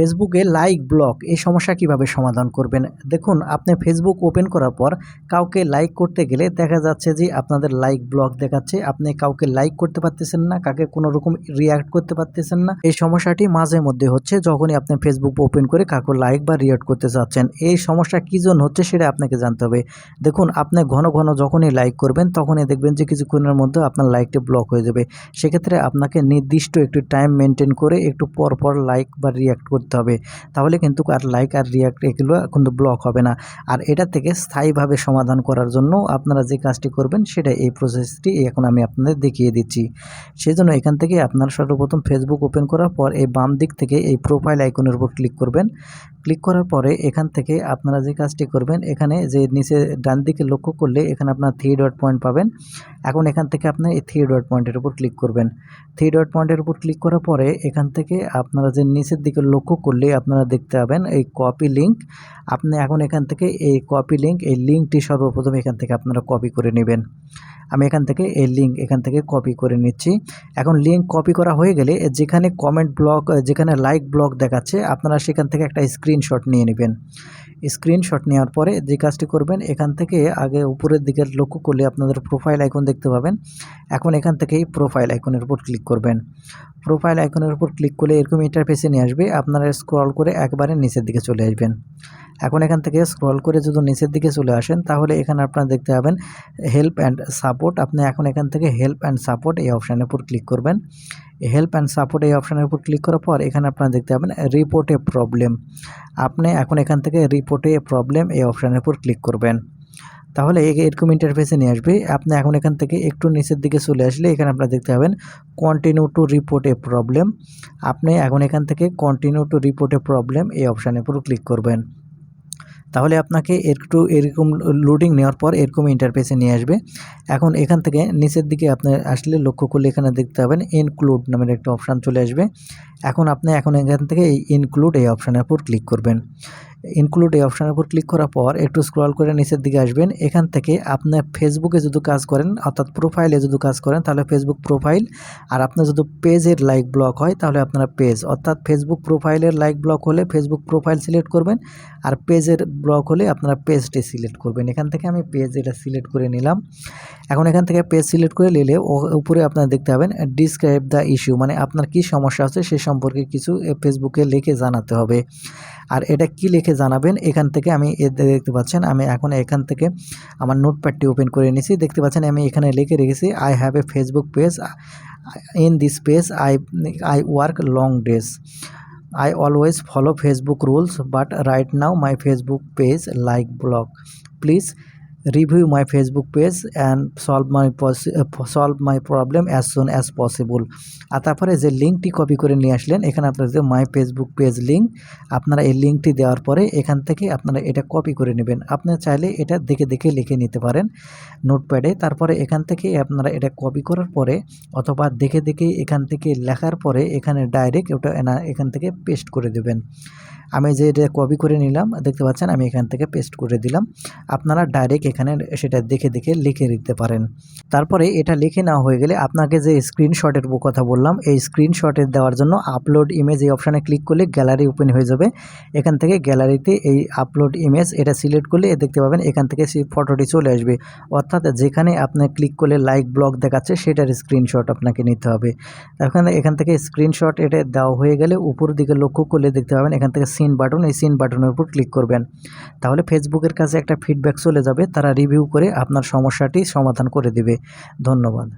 ফেসবুকে like block এই সমস্যা কীভাবে সমাধান করবেন? দেখুন, আপনি ফেসবুক ওপেন করার পর কাউকে লাইক করতে গেলে দেখা যাচ্ছে যে আপনাদের লাইক ব্লক দেখাচ্ছে। আপনি কাউকে লাইক করতে পারতেছেন না কাকে কোনো রকম রিয়াক্ট করতে পারতেছেন না। এই সমস্যাটি মাঝে মধ্যে হচ্ছে যখনই আপনি ফেসবুক ওপেন করে কাউকে লাইক বা রিয়াক্ট করতে চাচ্ছেন। এই সমস্যা কী জন্য হচ্ছে সেটা আপনাকে জানতে হবে। দেখুন, আপনি ঘন ঘন যখনই লাইক করবেন, তখনই দেখবেন যে কিছুক্ষণের মধ্যে আপনার লাইকটি ব্লক হয়ে যাবে। সেক্ষেত্রে আপনাকে নির্দিষ্ট একটু টাইম মেনটেন করে একটু পর পর লাইক বা রিয়াক্ট করতে হবে। তাহলে কিন্তু আর লাইক আর রিয়াক্ট এগুলো কিন্তু ব্লক হবে না। আর এটা থেকে স্থায়ীভাবে সমাধান করার জন্য আপনারা যে কাজটি করবেন সেটা এই প্রসেসটি এখন আমি আপনাদের দেখিয়ে দিচ্ছি। সেই জন্য এখান থেকে আপনারা সর্বপ্রথম ফেসবুক ওপেন করার পর এই বাম দিক থেকে এই প্রোফাইল আইকনের উপর ক্লিক করবেন। ক্লিক করার পরে এখান থেকে আপনারা যে কাজটি করবেন, এখানে যে নিচে ডান দিকে লক্ষ্য করলে এখানে আপনার থ্রি ডট পয়েন্ট পাবেন। এখন এখান থেকে আপনি এই থ্রি ডট পয়েন্টের উপর ক্লিক করবেন। থ্রি ডট পয়েন্টের উপর ক্লিক করার পরে এখান থেকে আপনারা যে নিচের দিকে লক্ষ্য করলে আপনারা দেখতে পাবেন এই কপি লিঙ্ক আপনি এখন এখান থেকে এই কপি লিঙ্ক এই লিঙ্কটি সর্বপ্রথম এখান থেকে আপনারা কপি করে নেবেন। আমি এখান থেকে এই লিঙ্ক এখান থেকে কপি করে নিচ্ছি। এখন লিঙ্ক কপি করা হয়ে গেলে যেখানে কমেন্ট ব্লক যেখানে লাইক ব্লক দেখাচ্ছে, আপনারা সেখান থেকে একটা স্ক্রিনশট নিয়ে নেবেন। স্ক্রিনশট নেওয়ার পরে যে কাজটি করবেন, এখান থেকে আগে উপরের দিকে লক্ষ্য করলে আপনাদের প্রোফাইল আইকন দেখতে পাবেন। এখন এখান থেকেই প্রোফাইল আইকনের উপর ক্লিক করবেন। প্রোফাইল আইকনের উপর ক্লিক করলে এরকম ইন্টারফেসে নিয়ে আসবে। আপনারা স্ক্রল করে একবারে নিচের দিকে চলে আসবেন। এখন এখান থেকে স্ক্রল করে যদি নিচের দিকে চলে আসেন, তাহলে এখানে আপনারা দেখতে পাবেন হেল্প অ্যান্ড সাপোর্ট আপনি এখন এখান থেকে হেল্প অ্যান্ড সাপোর্ট এই অপশানের উপর ক্লিক করবেন। হেল্প অ্যান্ড সাপোর্ট এই অপশানের উপর ক্লিক করার পর এখানে আপনারা দেখতে পাবেন রিপোর্টে প্রবলেম আপনি এখন এখান থেকে রিপোর্টে প্রবলেম এই অপশানের উপর ক্লিক করবেন। তাহলে এরকম ইন্টারফেসে নিয়ে আসবে। আপনি এখন এখান থেকে একটু নিচের দিকে চলে আসলে এখানে আপনারা দেখতে পাবেন continue to report a problem আপনি এখন এখান থেকে continue to report a problem এই অপশানের উপর ক্লিক করবেন। তাহলে আপনাকে একটু এরকম লোডিং নেওয়ার পর এরকম ইন্টারফেসে নিয়ে আসবে। এখন এখান থেকে নিচের দিকে আপনি আসলে লক্ষ্য করলে এখানে দেখতে পাবেন ইনক্লুড নামের একটা অপশান চলে আসবে। এখন আপনি এখন এখান থেকে এই ইনক্লুড এই অপশানের উপর ক্লিক করবেন। ইনক্লুড এই অপশানের উপর ক্লিক করার পর একটু স্ক্রল করে নিচের দিকে আসবেন। এখান থেকে আপনার ফেসবুকে যদি কাজ করেন, অর্থাৎ প্রোফাইলে যদি কাজ করেন, তাহলে ফেসবুক প্রোফাইল আর আপনার যদি পেজের লাইক ব্লক হয়, তাহলে আপনারা পেজ অর্থাৎ ফেসবুক প্রোফাইলের লাইক ব্লক হলে ফেসবুক প্রোফাইল সিলেক্ট করবেন, আর পেজের ব্লক হলে আপনারা পেজটি সিলেক্ট করবেন। এখান থেকে আমি পেজ এটা সিলেক্ট করে নিলাম। এখন এখান থেকে পেজ সিলেক্ট করে নিলে উপরে আপনারা দেখতে পাবেন ডিসক্রাইব দ্য ইস্যু মানে আপনার কি সমস্যা আছে সে সম্পর্কে কিছু ফেসবুকে লিখে জানাতে হবে। আর এটা কি লিখে জানাবেন? এখান থেকে আমি দেখতে পাচ্ছেন, আমি এখন এখান থেকে আমার নোটপ্যাডটি ওপেন করে নিয়েছি দেখতে পাচ্ছেন, আমি এখানে লিখে রেখেছি I have a Facebook page in this page I I work long days I always follow Facebook rules but right now my Facebook page like block Please review my Facebook page and solve my solve my problem as soon as possible আর তারপরে যে লিঙ্কটি copy করে নিয়ে আসলেন, এখানে আপনার যে মাই ফেসবুক পেজ লিঙ্ক আপনারা এই লিঙ্কটি দেওয়ার পরে এখান থেকে আপনারা এটা কপি করে নেবেন। আপনারা চাইলে এটা দেখে দেখে লিখে নিতে পারেন নোটপ্যাডে তারপরে এখান থেকে আপনারা এটা কপি করার পরে অথবা দেখে দেখে এখান থেকে লেখার পরে এখানে ডাইরেক্ট ওটা এখান থেকে পেস্ট করে দেবেন। আমি যে এটা কপি করে নিলাম, দেখতে পাচ্ছেন আমি এখান থেকে পেস্ট করে দিলাম। আপনারা ডাইরেক্ট এখানে সেটা দেখে দেখে লিখে দিতে পারেন। তারপরে এটা লিখে নেওয়া হয়ে গেলে আপনাকে যে স্ক্রিনশটের কথা বললাম, এই স্ক্রিনশটের দেওয়ার জন্য আপলোড ইমেজ এই অপশানে ক্লিক করলে গ্যালারি ওপেন হয়ে যাবে। এখান থেকে গ্যালারিতে এই আপলোড ইমেজ এটা সিলেক্ট করলে দেখতে পাবেন এখান থেকে সেই ফটোটি চলে আসবে। অর্থাৎ যেখানে আপনি ক্লিক করলে লাইক ব্লগ দেখাচ্ছে, সেটার স্ক্রিনশট আপনাকে নিতে হবে। এখন এখান থেকে স্ক্রিনশট এটা দেওয়া হয়ে গেলে উপর দিকে লক্ষ্য করলে দেখতে পাবেন এখান থেকে সিন বাটন এই সিন বাটনের উপর ক্লিক করবেন। তাহলে ফেসবুকের কাছে একটা ফিডব্যাক চলে যাবে, তারা রিভিউ করে আপনার সমস্যাটি সমাধান করে দেবে। ধন্যবাদ।